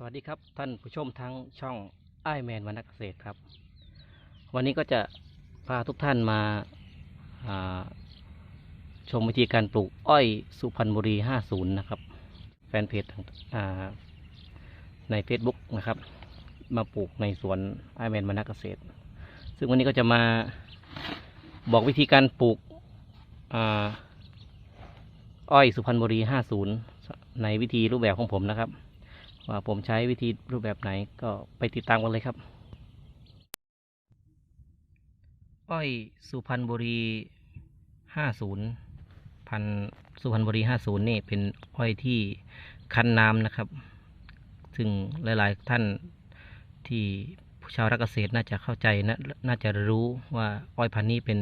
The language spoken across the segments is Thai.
สวัสดีครับท่านผู้ชมทั้งช่องไอแมนวรรณเกษตรครับ วันนี้ก็จะพาทุกท่านมาาชมวิธีการปลูกอ้อยสุพรรณบุรี 50 นะครับ แฟนเพจใน Facebook นะครับ มาปลูกในสวนไอแมนวรรณเกษตร ซึ่งวันนี้ก็จะมาบอกวิธีการปลูกอ้อยสุพรรณบุรี 50 ในวิธีรูปแบบของผมนะครับ ว่าผมใช้วิธีรูปแบบไหนก็ไปติดตามกันเลยครับ อ้อยสุพรรณบุรี 50 พันสุพรรณบุรี 50 นี่เป็นอ้อยที่คั้นน้ำนะครับ ซึ่งหลาย ๆ ท่านที่ชาวรักเกษตรน่าจะเข้าใจนะน่าจะรู้ว่าอ้อยพันธุ์นี้เป็น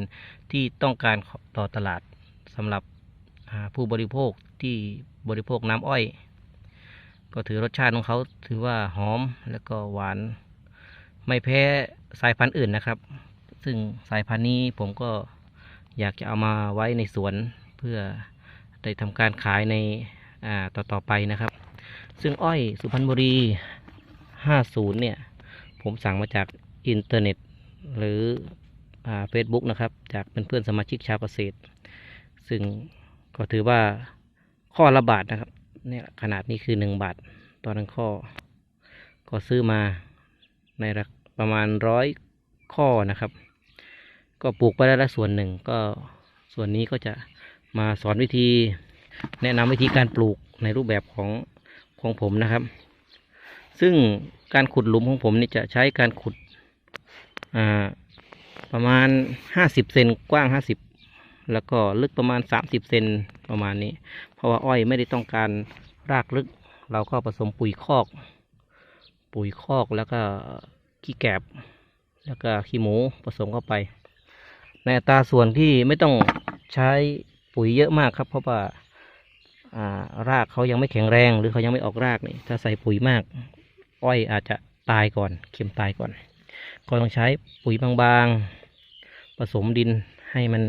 ที่ต้องการต่อตลาดสำหรับผู้บริโภคที่บริโภคน้ำอ้อย ก็ถือรสชาติของเขาถือว่าหอมแล้วก็หวาน ไม่แพ้สายพันธุ์อื่นนะครับ ซึ่งสายพันธุ์นี้ผมก็อยากจะเอามาไว้ในสวนเพื่อได้ทำการขายในอ่าต่อต่อไปนะครับ ซึ่งอ้อยสุพรรณบุรี 50 เนี่ย ผมสั่งมาจากอินเทอร์เน็ต หรือเฟซบุ๊กนะครับ จากเพื่อนๆสมาชิกชาวเกษตร ซึ่งก็ถือว่าข้อละบาทนะครับ เนี่ยขนาดนี้คือหนึ่งบาทต่อหนึ่งข้อ ก็ซื้อมาในราประมาณร้อยข้อนะครับ ก็ปลูกไปได้แล้วส่วนหนึ่งก็ส่วนนี้ก็จะมาสอนวิธี แนะนำวิธีการปลูกในรูปแบบของของผมนะครับ ซึ่งการขุดหลุมของผมนี่จะใช้การขุดประมาณห้าสิบเซนกว้างห้าสิบ แล้วก็ลึกประมาณสามสิบเซนประมาณนี้ เพราะว่าอ้อยไม่ได้ต้องการรากลึก เราก็ผสมปุ๋ยคอก ปุ๋ยคอกแล้วก็ขี้แกบ แล้วก็ขี้หมูผสมเข้าไป ในอัตราส่วนที่ไม่ต้องใช้ปุ๋ยเยอะมากครับ เพราะว่าอ่ารากเขายังไม่แข็งแรง หรือเขายังไม่ออกรากนี่ถ้าใส่ปุ๋ยมาก อ้อยอาจจะตายก่อนเข็มตายก่อน ก็ต้องใช้ปุ๋ยบางๆผสมดินให้มัน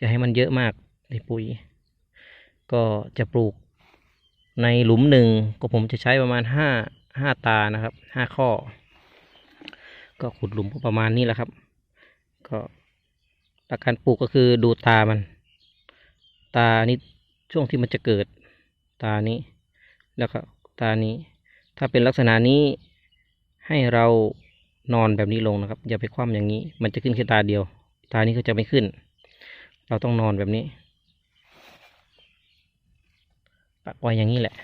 จะให้มันเยอะมากในปุ๋ย ก็จะปลูกในหลุมหนึ่งก็ผมจะใช้ประมาณห้าห้าตานะครับห้าข้อ ก็ขุดหลุมประมาณนี้แหละครับ ก็หลักการปลูกก็คือดูตามัน ตานี้ช่วงที่มันจะเกิดตานี้ แล้วก็ตานี้ ถ้าเป็นลักษณะนี้ให้เรานอนแบบนี้ลงนะครับ อย่าไปคว่ำอย่างนี้ มันจะขึ้นแค่ตาเดียว ตานี้ก็จะไม่ขึ้น เราต้องนอนแบบนี้ปักไว้อย่างนี้แหละ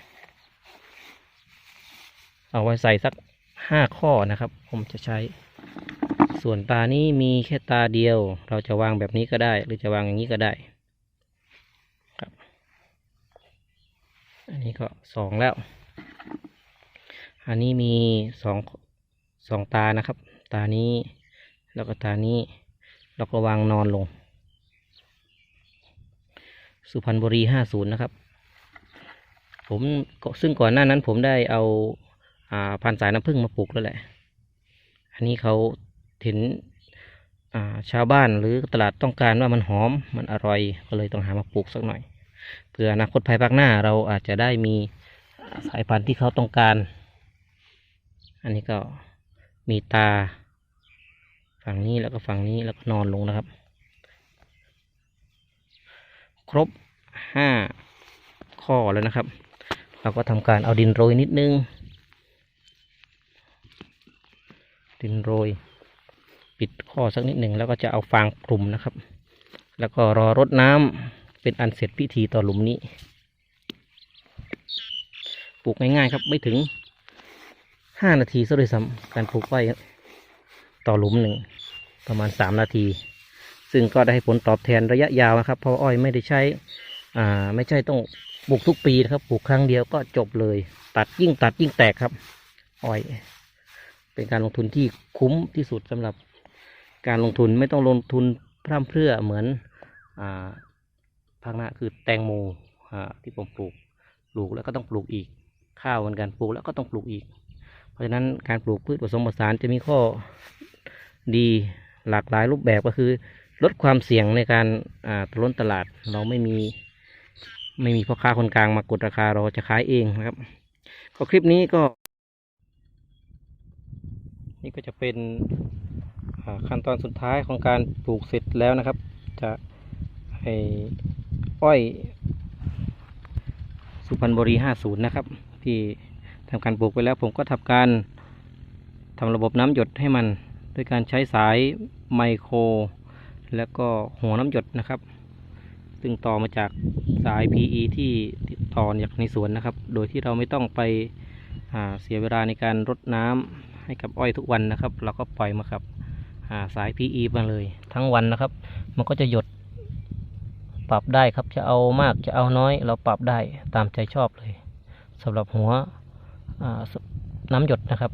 เอาไว้ใส่สักห้าข้อนะครับ ผมจะใช้ ส่วนตานี้มีแค่ตาเดียว เราจะวางแบบนี้ก็ได้ หรือจะวางอย่างนี้ก็ได้ครับ อันนี้ก็สองแล้ว อันนี้มีสองสองตานะครับ ตานี้ แล้วก็ตานี้ เราก็วางนอนลง สุพรรณบุรีห้าศูนย์นะครับ ผมซึ่งก่อนหน้านั้นผมได้เอาอ่าพันสายน้ำผึ้งมาปลูกแล้วแหละ อันนี้เขาเห็นชาวบ้านหรือตลาดต้องการว่ามันหอมมันอร่อยก็เลยต้องหามาปลูกสักหน่อยเพื่ออนาคตภายภาคหน้าเราอาจจะได้มีสายพันธุ์ที่เขาต้องการ อันนี้ก็มีตา ฝั่งนี้แล้วก็ฝั่งนี้แล้วก็นอนลงนะครับ ครบห้าข้อแล้วนะครับ เราก็ทำการเอาดินโรยนิดนึง ดินโรย ปิดข้อสักนิดหนึ่งแล้วก็จะเอาฟางคลุมนะครับ แล้วก็รอรดน้ำเป็นอันเสร็จพิธีต่อหลุมนี้ ปลูกง่ายๆครับไม่ถึงห้านาทีซะด้วยซ้ำการปลูกไว้ต่อหลุมหนึ่งประมาณสามนาที ซึ่งก็ได้ผลตอบแทนระยะยาวนะครับ เพราะอ้อยไม่ได้ใช้อ่าไม่ใช่ต้องปลูกทุกปีนะครับปลูกครั้งเดียวก็จบเลย ตัดยิ่งตัดยิ่งแตกครับอ้อย เป็นการลงทุนที่คุ้มที่สุดสำหรับการลงทุนไม่ต้องลงทุนพร่ำเพรื่อเหมือนอ่าภาคหน้าคือแตงโมอ่าที่ผมปลูกปลูกแล้วก็ต้องปลูกอีกข้าวเหมือนกันปลูกแล้วก็ต้องปลูกอีก เพราะฉะนั้นการปลูกพืชผสมผสานจะมีข้อดีหลากหลายรูปแบบก็คือ ลดความเสี่ยงในการอ่าล้นตลาด เราไม่มีไม่มีพ่อค้าคนกลางมากดราคาเราจะขายเองนะครับ ก็คลิปนี้ก็ นี่ก็จะเป็นขั้นตอนสุดท้ายของการปลูกเสร็จแล้วนะครับ จะให้อ้อยสุพรรณบุรี 50 นะครับ ที่ทำการปลูกไปแล้วผมก็ทำการทำระบบน้ำหยดให้มันด้วยการใช้สายไมโคร แล้วก็หัวน้ำหยดนะครับ ซึ่งต่อมาจากสาย PE ที่ต่อจากในสวนนะครับ โดยที่เราไม่ต้องไปเสียเวลาในการรดน้ำให้กับอ้อยทุกวันนะครับ เราก็ปล่อยมากับาสาย PE มาเลย ทั้งวันนะครับ มันก็จะหยดปรับได้ครับจะเอามากจะเอาน้อยเราปรับได้ตามใจชอบเลยสำหรับหัวน้ำหยดนะครับ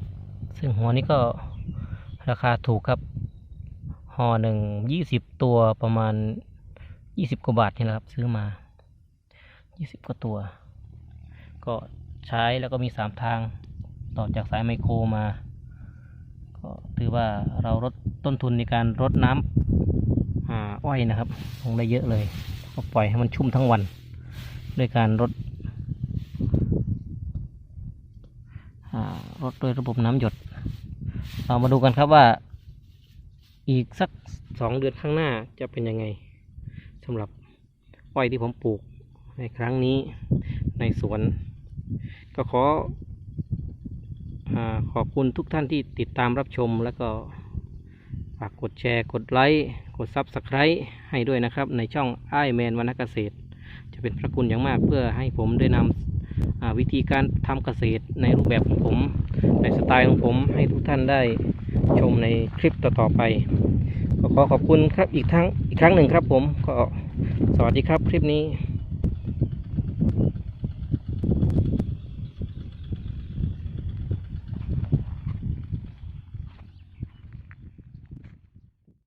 ซึ่งหัวนี้ก็ราคาถูกครับ ห่อหนึ่งยี่สิบตัวประมาณยี่สิบกว่าบาทนี่แหละครับ ซื้อมายี่สิบกว่าตัว ก็ใช้แล้วก็มีสามทาง ต่อจากสายไมโครมา ก็ถือว่าเราลดต้นทุนในการรดน้ำอ่าอ้อยนะครับลงได้เยอะเลยก็ปล่อยให้มันชุ่มทั้งวัน ด้วยการรดอ่ารดด้วยระบบน้ำหยด เรามาดูกันครับว่า อีกสักสองเดือนข้างหน้าจะเป็นยังไงสำหรับอ้อยที่ผมปลูกในครั้งนี้ในสวน ก็ขออขอบคุณทุกท่านที่ติดตามรับชมแล้วก็ฝากกดแชร์ กดไลค์ กดซับสไคร b e ให้ด้วยนะครับ ในช่องไอแมนวรรณเกษตร จะเป็นพระคุณอย่างมากเพื่อให้ผมได้นำวิธีการทำเกษตรในรูปแบบของผม ในสไตล์ของผมให้ทุกท่านได้ ชมในคลิปต่อๆไป ก็ขอขอบคุณครับอีกทั้งอีกครั้งหนึ่งครับผมก็สวัสดีครับคลิปนี้